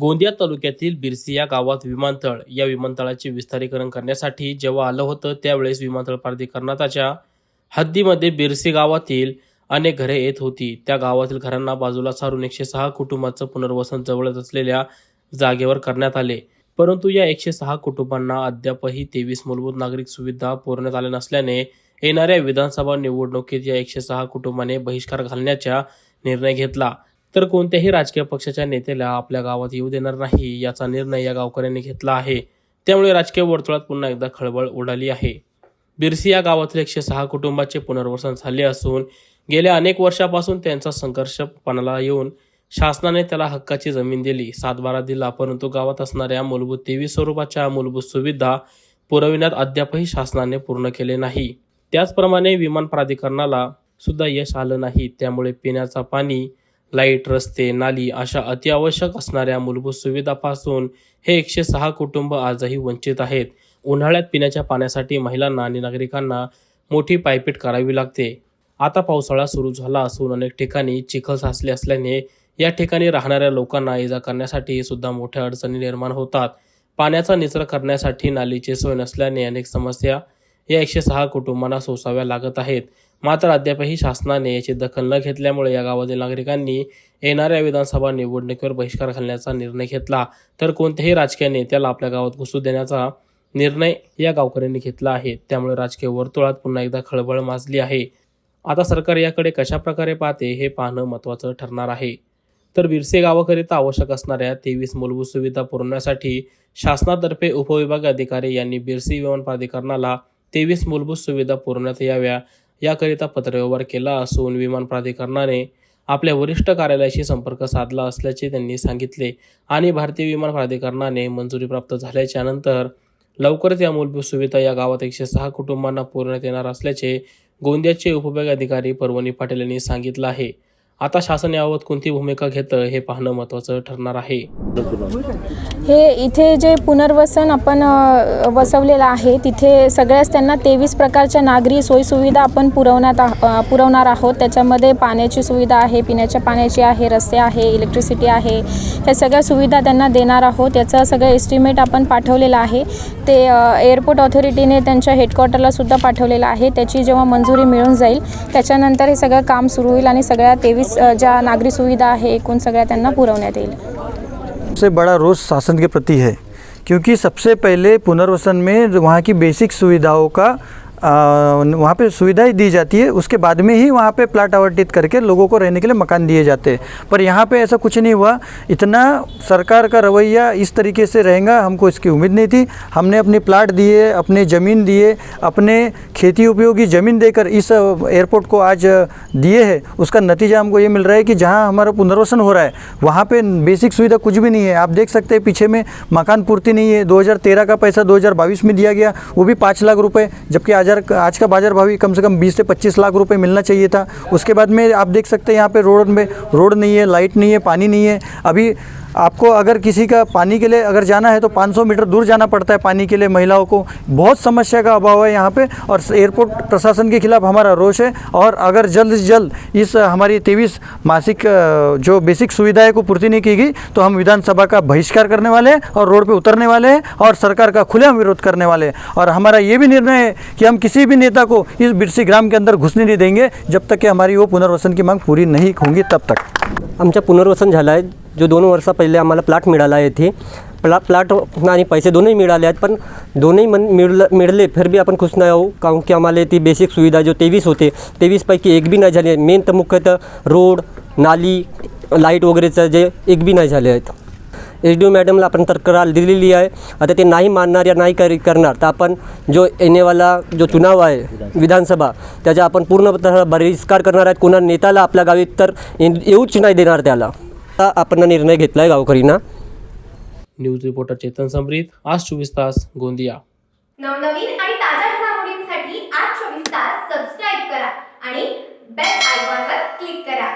गोंदिया तालुक्यातील बिरसी या गावात विमानतळ या विमानतळाचे विस्तारीकरण करण्यासाठी जेव्हा आलं होतं त्यावेळेस विमानतळ प्राधिकरणाच्या हद्दीमध्ये बिरसी गावातील अनेक घरे येत होती. त्या गावातील घरांना बाजूला सारून एकशे सहा कुटुंबाचं पुनर्वसन जवळच असलेल्या जागेवर करण्यात आले. परंतु या एकशे सहा कुटुंबांना अद्यापही तेवीस मूलभूत नागरिक सुविधा पुरवण्यात आल्या नसल्याने येणाऱ्या विधानसभा निवडणुकीत या एकशे सहा कुटुंबाने बहिष्कार घालण्याचा निर्णय घेतला. तर कोणत्याही राजकीय पक्षाच्या नेत्याला आपल्या गावात येऊ देणार नाही याचा निर्णय या गावकऱ्यांनी घेतला आहे. त्यामुळे राजकीय वर्तुळात पुन्हा एकदा खळबळ उडाली आहे. बिरसी या गावातील एकशे सहा कुटुंबाचे पुनर्वसन झाले असून गेल्या अनेक वर्षापासून त्यांचा संघर्ष पणाला येऊन शासनाने त्याला हक्काची जमीन दिली सातबारा दिला परंतु गावात असणाऱ्या मूलभूत तेवीस स्वरूपाच्या मूलभूत सुविधा पुरविण्यात अद्यापही शासनाने पूर्ण केले नाही. त्याचप्रमाणे विमान प्राधिकरणाला सुद्धा यश आलं नाही. त्यामुळे पिण्याचा पाणी लाइट रस्ते नाली अशा अतिआवश्यक असणाऱ्या मूलभूत सुविधापासून हे एकशे सहा कुटुंब आजही वंचित आहेत. उन्हाळ्यात पिण्याच्या पाण्यासाठी महिलांना आणि नागरिकांना मोठी पायपीट करावी लागते. आता पावसाळा सुरू झाला असून अनेक ठिकाणी चिखल साचले असल्याने या ठिकाणी राहणाऱ्या लोकांना इजा करण्यासाठी सुद्धा मोठ्या अडचणी निर्माण होतात. पाण्याचा निचरा करण्यासाठी नालीची सोय नसल्याने अनेक समस्या या एकशे सहा कुटुंबांना सोसाव्या लागत आहेत. मात्र अद्यापही शासनाने याची दखल न घेतल्यामुळे या गावातील नागरिकांनी येणाऱ्या विधानसभा निवडणुकीवर बहिष्कार घालण्याचा निर्णय घेतला. तर कोणत्याही राजकीय नेत्याला आपल्या गावात घुसू देण्याचा निर्णय या गावकऱ्यांनी घेतला आहे. त्यामुळे राजकीय वर्तुळात पुन्हा एकदा खळबळ माजली आहे. आता सरकार याकडे कशा प्रकारे पाहते हे पाहणं महत्त्वाचं ठरणार आहे. तर बिरसे गावाकरिता आवश्यक असणाऱ्या तेवीस मूलभूत सुविधा पुरवण्यासाठी शासनातर्फे उपविभाग अधिकारी यांनी बिरसी विमान प्राधिकरणाला तेवीस मूलभूत सुविधा पुरवण्यात याव्या. याकरिता पत्रव्यवहार केला असून विमान प्राधिकरणाने आपल्या वरिष्ठ कार्यालयाशी संपर्क साधला असल्याचे त्यांनी सांगितले आणि भारतीय विमान प्राधिकरणाने मंजुरी प्राप्त झाल्याच्यानंतर लवकरच या मूलभूत सुविधा या गावात एकशे सहा कुटुंबांना पुरवण्यात येणार असल्याचे गोंदियाचे उपविभाग अधिकारी परवणी पाटील यांनी सांगितलं आहे. आता शासन याबाबत कोणती भूमिका घेतं हे पाहणं महत्त्वाचं ठरणार आहे. हे इथे जे पुनर्वसन आपण अ, वसवलेलं आहे तिथे सगळ्याच त्यांना तेवीस प्रकारच्या नागरी सोयीसुविधा आपण पुरवण्यात आह- अ, पुरवणार आहोत. त्याच्यामध्ये पाण्याची सुविधा आहे पिण्याच्या पाण्याची आहे रस्ते आहे इलेक्ट्रिसिटी आहे. ह्या सगळ्या सुविधा त्यांना देणार आहोत. याचं सगळं एस्टिमेट आपण पाठवलेलं आहे. ते अ, एअरपोर्ट ऑथॉरिटीने त्यांच्या हेडक्वार्टरला सुद्धा पाठवलेलं आहे. त्याची जेव्हा मंजुरी मिळून जाईल त्याच्यानंतर हे सगळं काम सुरू होईल आणि सगळ्या तेवीस ज्या नागरी सुविधा है एक सगळ्या येईल. सबसे बड़ा रोष शासन के प्रति है, क्योंकि सबसे पहले पुनर्वसन में वहाँ की बेसिक सुविधाओं का वहाँ पे सुविधाएँ दी जाती है। उसके बाद में ही वहाँ पे प्लाट आवंटित करके लोगों को रहने के लिए मकान दिए जाते हैं। पर यहाँ पे ऐसा कुछ नहीं हुआ। इतना सरकार का रवैया इस तरीके से रहेगा, हमको इसकी उम्मीद नहीं थी। हमने अपने प्लाट दिए, अपने ज़मीन दिए, अपने खेती उपयोगी ज़मीन देकर इस एयरपोर्ट को आज दिए है। उसका नतीजा हमको ये मिल रहा है कि जहाँ हमारा पुनर्वसन हो रहा है, वहाँ पर बेसिक सुविधा कुछ भी नहीं है। आप देख सकते हैं पीछे में मकान पूर्ति नहीं है। 2013 का पैसा 2022 में दिया गया, वो भी पाँच लाख रुपये जबकि आज बाज़ार आज का बाजार भाव ही कम से कम 20 से 25 लाख रुपए मिलना चाहिए था। उसके बाद में आप देख सकते हैं यहाँ पे रोड में रोड नहीं है लाइट नहीं है पानी नहीं है। अभी आपको अगर किसी का पानी के लिए अगर जाना है तो 500 मीटर दूर जाना पड़ता है पानी के लिए महिलाओं को। बहुत समस्या का अभाव है यहाँ पे और एयरपोर्ट प्रशासन के खिलाफ हमारा रोष है और अगर जल्द से जल्द इस हमारी तेईस मासिक जो बेसिक सुविधाएँ को पूर्ति नहीं की गई तो हम विधानसभा का बहिष्कार करने वाले हैं और रोड पर उतरने वाले हैं और सरकार का खुलेआम विरोध करने वाले हैं। और हमारा ये भी निर्णय है कि हम किसी भी नेता को इस बिरसी ग्राम के अंदर घुसने नहीं देंगे, जब तक कि हमारी वो पुनर्वसन की मांग पूरी नहीं होंगी तब तक। आमच्या पुनर्वसन झालं आहे जो दोन वर्षा पहिले आम्हाला प्लॉट मिळाला आहे प्ला प्लॉट आणि पैसे दोन्ही मिळाले आहेत पण दोन्ही मन मिळलं मिळले फिर बी आपण खुश नाही आहो काहून की आम्हाला ती बेसिक सुविधा जो तेवीस होते तेवीसपैकी एक बी नाही झाली मेन तर मुख्यतः रोड नाली लाइट वगैरेचं जे एक बी नाही झाले आहेत. एच डी ओ मॅडमला आपण तक्रार दिलेली आहे. आता ते नाही मानणार या नाही करी करणार तर आपण जो येणेवाला जो चुनाव आहे विधानसभा त्याचा आपण पूर्ण बहिष्कार करणार आहेत. कोणा नेत्याला आपल्या गावी तर येऊच नाही देणार त्याला. आता आपण निर्णय घेतला आहे गावकरींना. न्यूज रिपोर्टर चेतन समरीत आज चोवीस तास गोंदिया. नवनवीन आणि ताज्या घडामोडींसाठी आज चोवीस तास सबस्क्राईब करा आणि बेल आयकॉनवर क्लिक करा.